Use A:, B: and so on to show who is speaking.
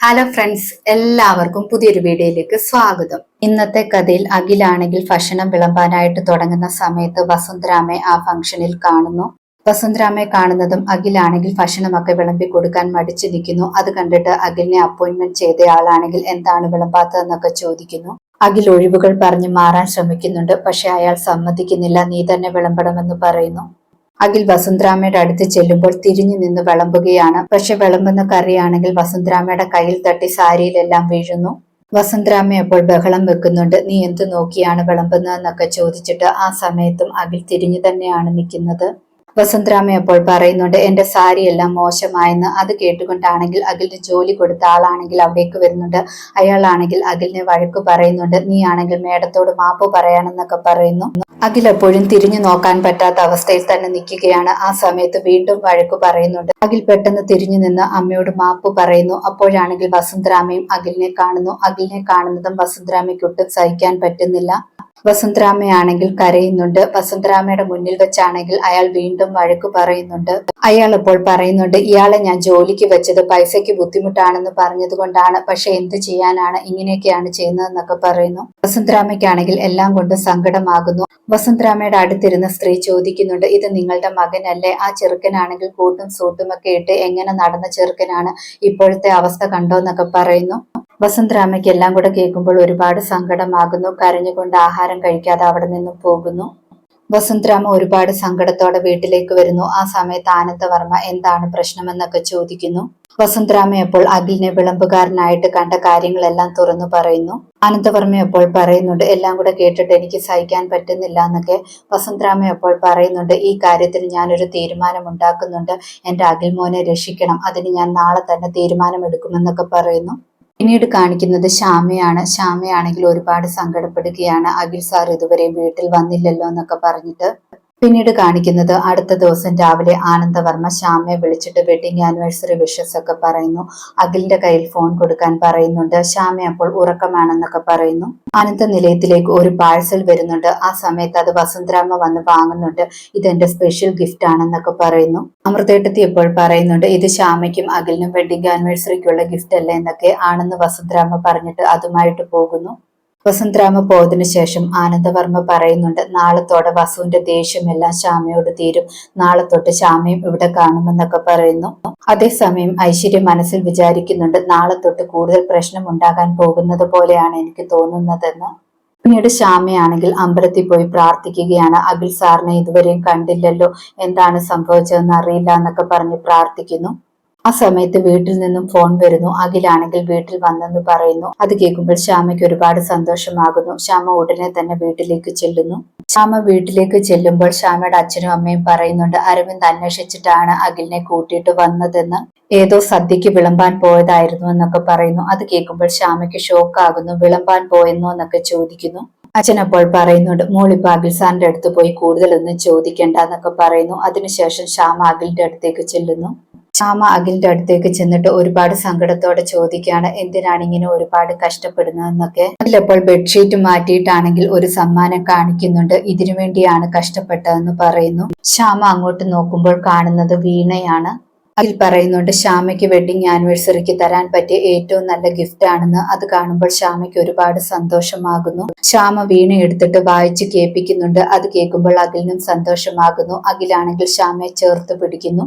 A: Hello friends എല്ലാവർക്കും പുതിയൊരു വീഡിയോയിലേക്ക് സ്വാഗതം. ഇന്നത്തെ കഥയിൽ അഖിലാണെങ്കിൽ ഭക്ഷണം വിളമ്പാനായിട്ട് തുടങ്ങുന്ന സമയത്ത് വസുന്ധരാമെ ആ ഫംഗ്ഷനിൽ കാണുന്നു. വസുന്ധരാമയെ കാണുന്നതും അഖിലാണെങ്കിൽ ഭക്ഷണമൊക്കെ വിളമ്പി കൊടുക്കാൻ മടിച്ചു നിൽക്കുന്നു. അത് കണ്ടിട്ട് അഖിലിനെ അപ്പോയിന്റ്മെന്റ് ചെയ്തയാളാണെങ്കിൽ എന്താണ് വിളമ്പാത്തതെന്നൊക്കെ ചോദിക്കുന്നു. അഖിൽ ഒഴിവുകൾ പറഞ്ഞ് മാറാൻ ശ്രമിക്കുന്നുണ്ട്. പക്ഷെ അയാൾ സമ്മതിക്കുന്നില്ല. നീ തന്നെ വിളമ്പണമെന്ന് പറയുന്നു. അഖിൽ വസുന്ധരാമയുടെ അടുത്ത് ചെല്ലുമ്പോൾ തിരിഞ്ഞു നിന്ന് വിളമ്പുകയാണ്. പക്ഷെ വിളമ്പുന്ന കറിയാണെങ്കിൽ വസുന്ധരാമയുടെ കയ്യിൽ തട്ടി സാരിയിലെല്ലാം വീഴുന്നു. വസന്തരാമ അപ്പോൾ ബഹളം വെക്കുന്നുണ്ട്. നീ എന്ത് നോക്കിയാണ് വിളമ്പുന്നതെന്നൊക്കെ ചോദിച്ചിട്ട് ആ സമയത്തും അഖിൽ തിരിഞ്ഞു തന്നെയാണ് നിൽക്കുന്നത്. വസുന്ധരാമ അപ്പോൾ പറയുന്നുണ്ട് എന്റെ സാരി എല്ലാം മോശമായെന്ന് അത് കേട്ടുകൊണ്ടാണെങ്കിൽ അഖിലിന് ജോലി കൊടുത്ത ആളാണെങ്കിൽ അവിടേക്ക് വരുന്നുണ്ട്. അയാളാണെങ്കിൽ അഖിലിനെ വഴക്ക് പറയുന്നുണ്ട്. നീ ആണെങ്കിൽ മേഡത്തോട് മാപ്പ് പറയാനെന്നൊക്കെ പറയുന്നു. അഖിൽ എപ്പോഴും തിരിഞ്ഞു നോക്കാൻ പറ്റാത്ത അവസ്ഥയിൽ തന്നെ നിൽക്കുകയാണ്. ആ സമയത്ത് വീണ്ടും വഴക്ക് പറയുന്നുണ്ട്. അഖിൽ പെട്ടെന്ന് തിരിഞ്ഞു നിന്ന് അമ്മയോട് മാപ്പ് പറയുന്നു. അപ്പോഴാണെങ്കിൽ വസുന്ധരാമയും അഖിലിനെ കാണുന്നു. അഖിലിനെ കാണുന്നതും വസുന്ധരാമയ്ക്ക് ഒട്ടും സഹിക്കാൻ പറ്റുന്നില്ല. വസുന്ധരാമയാണെങ്കിൽ കരയുന്നുണ്ട്. വസുന്ധരാമയുടെ മുന്നിൽ വെച്ചാണെങ്കിൽ അയാൾ വീണ്ടും വഴക്ക് പറയുന്നുണ്ട്. അയാൾ അപ്പോൾ പറയുന്നുണ്ട് ഇയാളെ ഞാൻ ജോലിക്ക് വെച്ചത് പൈസയ്ക്ക് ബുദ്ധിമുട്ടാണെന്ന് പറഞ്ഞത് കൊണ്ടാണ് പക്ഷെ എന്ത് ചെയ്യാനാണ് ഇങ്ങനെയൊക്കെയാണ് ചെയ്യുന്നതെന്നൊക്കെ പറയുന്നു. വസുന്ധരാമയ്ക്കാണെങ്കിൽ എല്ലാം കൊണ്ട് സങ്കടമാകുന്നു. വസുന്ധരാമയുടെ അടുത്തിരുന്ന സ്ത്രീ ചോദിക്കുന്നുണ്ട് ഇത് നിങ്ങളുടെ മകനല്ലേ? ആ ചെറുക്കനാണെങ്കിൽ കൂട്ടും സൂട്ടും ഒക്കെ ഇട്ട് എങ്ങനെ നടന്ന ചെറുക്കനാണ്? ഇപ്പോഴത്തെ അവസ്ഥ കണ്ടോ? എന്നൊക്കെ പറയുന്നു. വസന്തരാമയ്ക്ക് എല്ലാം കൂടെ കേൾക്കുമ്പോൾ ഒരുപാട് സങ്കടമാകുന്നു. കരഞ്ഞുകൊണ്ട് ആഹാരം കഴിക്കാതെ അവിടെ നിന്ന് പോകുന്നു. വസന്തരാമ ഒരുപാട് സങ്കടത്തോടെ വീട്ടിലേക്ക് വരുന്നു. ആ സമയത്ത് ആനന്ദവർമ്മ എന്താണ് പ്രശ്നമെന്നൊക്കെ ചോദിക്കുന്നു. വസന്തരാമ അപ്പോൾ അഖിലിനെ വിളമ്പുകാരനായിട്ട് കണ്ട കാര്യങ്ങളെല്ലാം തുറന്നു പറയുന്നു. ആനന്ദവർമ്മ അപ്പോൾ പറയുന്നുണ്ട് എല്ലാം കൂടെ കേട്ടിട്ട് എനിക്ക് സഹിക്കാൻ പറ്റുന്നില്ല എന്നൊക്കെ. വസന്തരാമ അപ്പോൾ പറയുന്നുണ്ട് ഈ കാര്യത്തിൽ ഞാനൊരു തീരുമാനം ഉണ്ടാക്കുന്നുണ്ട് എന്റെ അഖിൽ മോനെ രക്ഷിക്കണം. അതിന് ഞാൻ നാളെ തന്നെ തീരുമാനമെടുക്കുമെന്നൊക്കെ പറയുന്നു. പിന്നീട് കാണിക്കുന്നത് ശ്യാമയാണ്. ശ്യാമയാണെങ്കിൽ ഒരുപാട് സങ്കടപ്പെടുകയാണ്. അഖിൽ സാർ ഇതുവരെ വീട്ടിൽ വന്നില്ലല്ലോ എന്നൊക്കെ പറഞ്ഞിട്ട് പിന്നീട് കാണിക്കുന്നത് അടുത്ത ദിവസം രാവിലെ ആനന്ദവർമ്മ ശ്യാമയെ വിളിച്ചിട്ട് വെഡിങ് ആനിവേഴ്സറി വിഷസ് ഒക്കെ പറയുന്നു. അഖിലിന്റെ കയ്യിൽ ഫോൺ കൊടുക്കാൻ പറയുന്നുണ്ട്. ശ്യാമ അപ്പോൾ ഉറക്കമാണെന്നൊക്കെ പറയുന്നു. അനന്ത നിലയത്തിലേക്ക് ഒരു പാഴ്സൽ വരുന്നുണ്ട്. ആ സമയത്ത് അത് വസുന്ധരാമ വന്ന് വാങ്ങുന്നുണ്ട്. ഇതെന്റെ സ്പെഷ്യൽ ഗിഫ്റ്റ് ആണെന്നൊക്കെ പറയുന്നു. അമൃതേട്ടത്തി ഇപ്പോൾ പറയുന്നുണ്ട് ഇത് ശ്യാമയ്ക്കും അഖിലിനും വെഡിങ് ആനിവേഴ്സറിക്കുള്ള ഗിഫ്റ്റ് അല്ലേ? എന്നൊക്കെ ആണെന്ന് വസുന്ധരാമ പറഞ്ഞിട്ട് അതുമായിട്ട് പോകുന്നു. വസന്തരാമ പോയതിനു ശേഷം ആനന്ദവർമ്മ പറയുന്നുണ്ട് നാളത്തോടെ വസുവിന്റെ ദേഷ്യമെല്ലാം ശ്യാമയോട് തീരും. നാളെ തൊട്ട് ശ്യാമയും ഇവിടെ കാണുമെന്നൊക്കെ പറയുന്നു. അതേസമയം ഐശ്വര്യ മനസ്സിൽ വിചാരിക്കുന്നുണ്ട് നാളെ തൊട്ട് കൂടുതൽ പ്രശ്നം ഉണ്ടാകാൻ പോകുന്നത് പോലെയാണ് എനിക്ക് തോന്നുന്നതെന്ന്. പിന്നീട് ശ്യാമയാണെങ്കിൽ അമ്പലത്തിൽ പോയി പ്രാർത്ഥിക്കുകയാണ് അഖിൽ സാറിനെ ഇതുവരെയും കണ്ടില്ലല്ലോ എന്താണ് സംഭവിച്ചതെന്ന് അറിയില്ല എന്നൊക്കെ പറഞ്ഞ് പ്രാർത്ഥിക്കുന്നു. ആ സമയത്ത് വീട്ടിൽ നിന്നും ഫോൺ വരുന്നു. അഖിലാണെങ്കിൽ വീട്ടിൽ വന്നെന്ന് പറയുന്നു. അത് കേൾക്കുമ്പോൾ ശ്യാമയ്ക്ക് ഒരുപാട് സന്തോഷമാകുന്നു. ശ്യാമ ഉടനെ തന്നെ വീട്ടിലേക്ക് ചെല്ലുന്നു. ശ്യാമ വീട്ടിലേക്ക് ചെല്ലുമ്പോൾ ശ്യാമയുടെ അച്ഛനും അമ്മയും പറയുന്നുണ്ട് അരവിന്ദ് അന്വേഷിച്ചിട്ടാണ് അഖിലിനെ കൂട്ടിയിട്ട് വന്നതെന്ന്. ഏതോ സദ്യക്ക് വിളമ്പാൻ പോയതായിരുന്നു എന്നൊക്കെ പറയുന്നു. അത് കേൾക്കുമ്പോൾ ശ്യാമയ്ക്ക് ഷോക്കാകുന്നു. വിളമ്പാൻ പോയെന്നോ എന്നൊക്കെ ചോദിക്കുന്നു. അച്ഛൻ അപ്പോൾ പറയുന്നുണ്ട് മോളിപ്പോ അഖിൽ സാറിന്റെ അടുത്ത് പോയി കൂടുതലൊന്നും ചോദിക്കണ്ട എന്നൊക്കെ പറയുന്നു. അതിനുശേഷം ശ്യാമ അഖിലിന്റെ അടുത്തേക്ക് ചെല്ലുന്നു. ശ്യാമ അഖിലിന്റെ അടുത്തേക്ക് ചെന്നിട്ട് ഒരുപാട് സങ്കടത്തോടെ ചോദിക്കുകയാണ് എന്തിനാണ് ഇങ്ങനെ ഒരുപാട് കഷ്ടപ്പെടുന്നതെന്നൊക്കെ. അതിലപ്പോൾ ബെഡ്ഷീറ്റ് മാറ്റിയിട്ടാണെങ്കിൽ ഒരു സമ്മാനം കാണിക്കുന്നുണ്ട് ഇതിനു വേണ്ടിയാണ് കഷ്ടപ്പെട്ടതെന്ന് പറയുന്നു. ശ്യാമ അങ്ങോട്ട് നോക്കുമ്പോൾ കാണുന്നത് വീണയാണ്. അതിൽ പറയുന്നുണ്ട് ശ്യാമയ്ക്ക് വെഡിങ് ആനിവേഴ്സറിക്ക് തരാൻ പറ്റിയ ഏറ്റവും നല്ല ഗിഫ്റ്റ് ആണെന്ന്. അത് കാണുമ്പോൾ ശ്യാമയ്ക്ക് ഒരുപാട് സന്തോഷമാകുന്നു. ശ്യാമ വീണ എടുത്തിട്ട് വായിച്ച് കേൾപ്പിക്കുന്നുണ്ട്. അത് കേൾക്കുമ്പോൾ അഖിലിനും സന്തോഷമാകുന്നു. അഖിലാണെങ്കിൽ ശ്യാമയെ ചേർത്ത് പിടിക്കുന്നു.